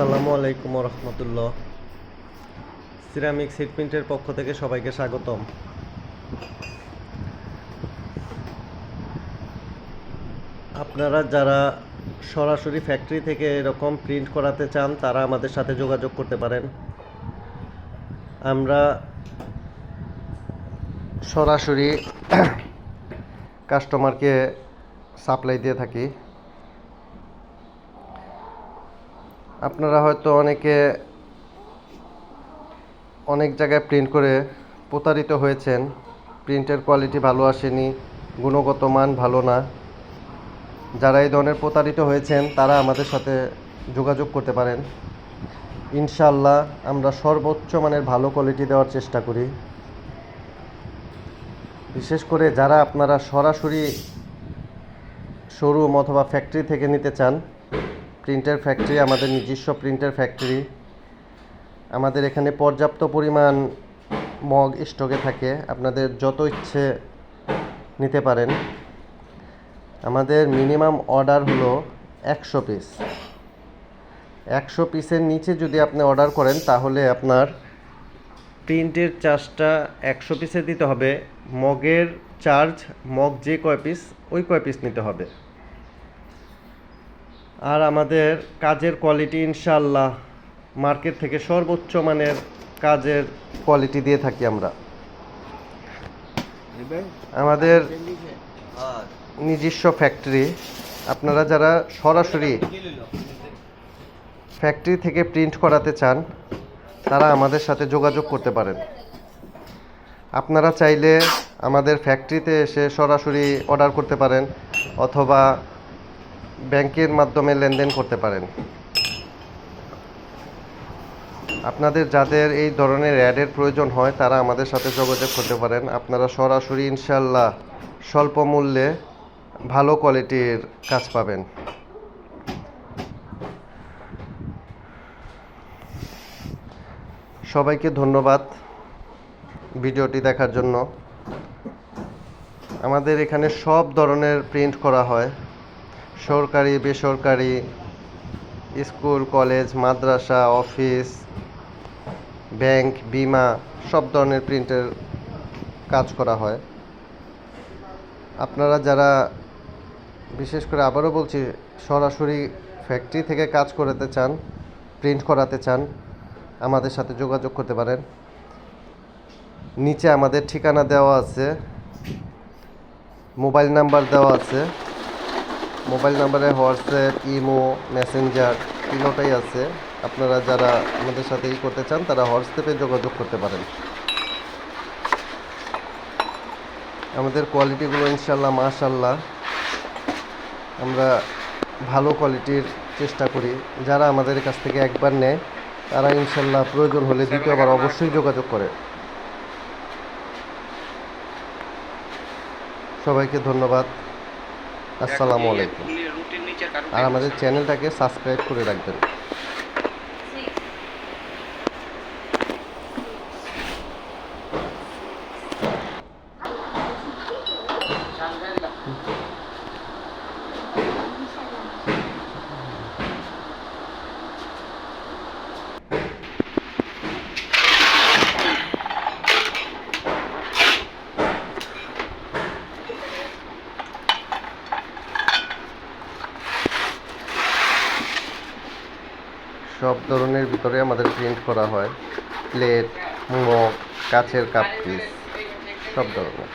আসসালামু আলাইকুম রহমতুল্লাহ ceramic seat প্রিন্টের পক্ষ থেকে সবাইকে স্বাগতম। আপনারা যারা সরাসরি ফ্যাক্টরি থেকে এরকম প্রিন্ট করাতে চান, তারা আমাদের সাথে যোগাযোগ করতে পারেন। আমরা সরাসরি কাস্টমারকে সাপ্লাই দিয়ে থাকি। আপনারা হয়তো অনেকে অনেক জায়গায় প্রিন্ট করে প্রতারিত হয়েছেন। প্রিন্টের কোয়ালিটি ভালো আসেনি, গুণগত মান ভালো না। যারা এই ধরনের প্রতারিত হয়েছেন, তারা আমাদের সাথে যোগাযোগ করতে পারেন। ইনশাল্লাহ আমরা সর্বোচ্চ মানের ভালো কোয়ালিটি দেওয়ার চেষ্টা করি। বিশেষ করে যারা আপনারা সরাসরি শোরুম অথবা ফ্যাক্টরি থেকে নিতে চান প্রিন্টের ফ্যাক্টরি আমাদের নিজস্ব প্রিন্টের ফ্যাক্টরি আমাদের এখানে পর্যাপ্ত পরিমাণ মগ স্টকে থাকে। আপনাদের যত ইচ্ছে নিতে পারেন। আমাদের মিনিমাম অর্ডার হলো একশো পিস একশো পিসের নিচে যদি আপনি অর্ডার করেন, তাহলে আপনার প্রিন্টের চার্জটা একশো পিসে দিতে হবে। মগের চার্জ মগ যে কয় পিস ওই কয় পিস নিতে হবে। আর আমাদের কাজের কোয়ালিটি ইনশাল্লাহ মার্কেট থেকে সর্বোচ্চ মানের কাজের কোয়ালিটি দিয়ে থাকি আমরা। আমাদের নিজস্ব ফ্যাক্টরি আপনারা যারা সরাসরি ফ্যাক্টরি থেকে প্রিন্ট করাতে চান তারা আমাদের সাথে যোগাযোগ করতে পারেন। আপনারা চাইলে আমাদের ফ্যাক্টরিতে এসে সরাসরি অর্ডার করতে পারেন অথবা ব্যাংকের মাধ্যমে লেনদেন করতে পারেন। আপনাদের যাদের এই ধরনের অ্যাডের প্রয়োজন হয়, তারা আমাদের সাথে যোগাযোগ করতে পারেন। আপনারা সরাসরি ইনশাল্লাহ স্বল্প মূল্যে ভালো কোয়ালিটির কাজ পাবেন। সবাইকে ধন্যবাদ ভিডিওটি দেখার জন্য। আমাদের এখানে সব ধরনের প্রিন্ট করা হয়। সরকারি, বেসরকারি স্কুল, কলেজ, মাদ্রাসা, অফিস, ব্যাংক, বিমা, সব ধরনের প্রিন্টের কাজ করা হয়। আপনারা যারা, বিশেষ করে আবারও বলছি, সরাসরি ফ্যাক্টরি থেকে কাজ করাতে চান প্রিন্ট করাতে চান, আমাদের সাথে যোগাযোগ করতে পারেন। নিচে আমাদের ঠিকানা দেওয়া আছে, মোবাইল নাম্বার দেওয়া আছে। মোবাইল নাম্বারে হোয়াটসঅ্যাপ, ইমো, মেসেঞ্জার তিনোটাই আছে। আপনারা যারা আমাদের সাথে ই করতে চান, তারা হোয়াটসঅ্যাপে যোগাযোগ করতে পারেন। আমাদের কোয়ালিটিগুলো ইনশাল্লাহ মাশাল্লাহ আমরা ভালো কোয়ালিটির চেষ্টা করি। যারা আমাদের কাছ থেকে একবার নেয়, তারা ইনশাল্লাহ প্রয়োজন হলে দ্বিতীয়বার অবশ্যই যোগাযোগ করে। সবাইকে ধন্যবাদ। আসসালামু আলাইকুম। আর আমাদের চ্যানেলটাকে সাবস্ক্রাইব করে রাখবেন। সব ধরনের ভিতরে আমাদের প্রিন্ট করা হয়। প্লেট মগ কাচের কাপ পিস সব ধরনের।